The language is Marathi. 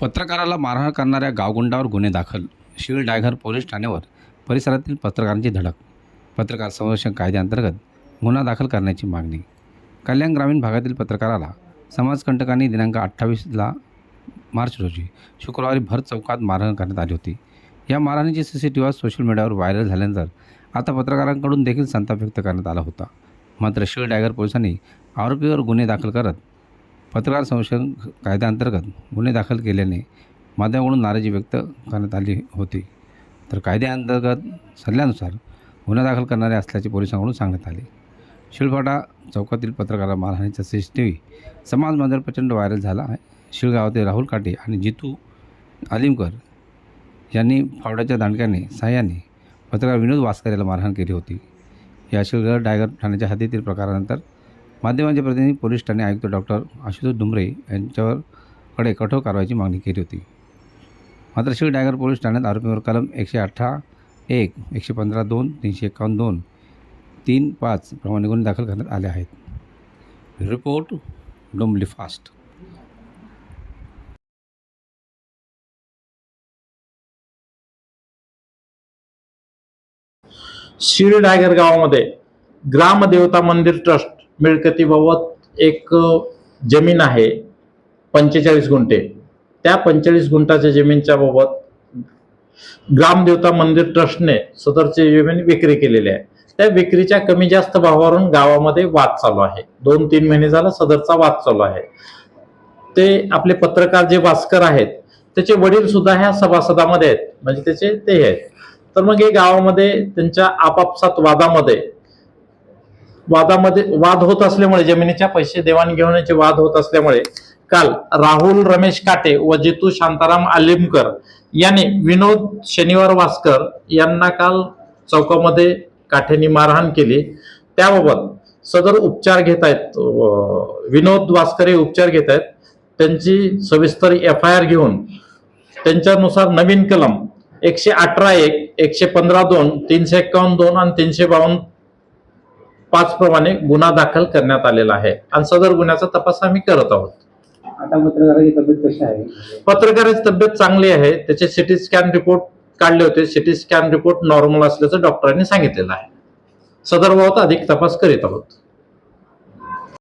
पत्रकाराला मारहाण करणाऱ्या गावगुंडावर गुन्हे दाखल. शिळ डायघर पोलीस ठाण्यावर परिसरातील पत्रकारांची धडक. पत्रकार संरक्षण कायद्याअंतर्गत गुन्हा दाखल करण्याची मागणी. कल्याण ग्रामीण भागातील पत्रकाराला समाजकंटकांनी दिनांक अठ्ठावीसला मार्च रोजी शुक्रवारी भर चौकात मारहाण करण्यात आली होती. या मारहाणीची C C T V social मीडियावर व्हायरल झाल्यानंतर आता पत्रकारांकडून देखील संताप व्यक्त करण्यात आला होता. मात्र शिळ डायगर पोलिसांनी आरोपीवर गुन्हे दाखल करत पत्रकार संरक्षण कायद्याअंतर्गत गुन्हे दाखल केल्याने माध्यमाकडून नाराजी व्यक्त करण्यात आली होती. तर कायद्याअंतर्गत सल्ल्यानुसार गुन्हा दाखल करणारे असल्याचे पोलिसांकडून सांगण्यात आले. शिळफाटा चौकातील पत्रकाराला मारहाणीचा सी सी टी व्ही समाज माध्यमावर प्रचंड व्हायरल झाला आहे. शिळगावातील राहुल काटे आणि जितू आलिमकर यांनी फावड्याच्या दांडक्याने साह्याने पत्रकार विनोद वासकर याला मारहाण केली होती. या शिळगड डायगर ठाण्याच्या हद्दीतील प्रकारानंतर माध्यमांचे प्रतिनिधी पोलीस ठाणे आयुक्त डॉक्टर आशुतोष डुमरे यांच्यावर कडे कठोर कारवाईची मागणी केली होती. मात्र शिव डायगर पोलीस ठाण्यात आरोपीवर कलम एकशे अठरा एक एकशे पंधरा दोन तीनशे एकावन्न दोन तीन पाच प्रमाणे गुन्हे दाखल करण्यात आले आहेत. Report Dombivli fast. शिर्डी डायगर गावामध्ये ग्रामदेवता मंदिर ट्रस्ट मिळकतीबाबत एक जमीन आहे पंचेचाळीस गुंठे. त्या पंचेचाळीस गुंठाच्या जमीनच्या बाबत ग्रामदेवता मंदिर ट्रस्टने सदरची जमीन विक्री केलेली आहे. त्या विक्रीच्या कमी जास्त भावावरून गावामध्ये वाद चालू आहे. दोन तीन महिने झाला सदरचा वाद चालू आहे. ते आपले पत्रकार जे भास्कर आहेत त्याचे वडील सुद्धा ह्या सभासदामध्ये आहेत. म्हणजे त्याचे ते आहेत. तर मग हे गावामध्ये त्यांच्या आपापसात वादामध्ये वादामध्ये वाद होत असल्यामुळे जमिनीच्या पैसे देवाणघेवाणीचे वाद होत असल्यामुळे काल राहुल रमेश काटे व जितू शांताराम आलिमकर यांनी विनोद शनिवार वासकर यांना काल चौकामध्ये काठ्यांनी मारहाण केली. त्याबाबत सदर उपचार घेत आहेत विनोद वासकर हे उपचार घेत आहेत. त्यांची सविस्तर एफ आय आर घेऊन त्यांच्यानुसार नवीन कलम एकशे अठरा एक एकशे पंधरा दोन तीनशे एक्कावन्न दोन आणि तीनशे बावन्न पाच प्रमाणे गुन्हा दाखल करण्यात आलेला आहे. आणि सदर गुन्ह्याचा तपास आम्ही करत आहोत. आता पत्रकाराची तब्येत कशी आहे? पत्रकाराची तब्येत चांगली आहे. त्याचे सिटी स्कॅन रिपोर्ट काढले होते. सिटी स्कॅन रिपोर्ट नॉर्मल असल्याचं डॉक्टरांनी सांगितलेलं आहे. सदर बाबत अधिक तपास करीत आहोत.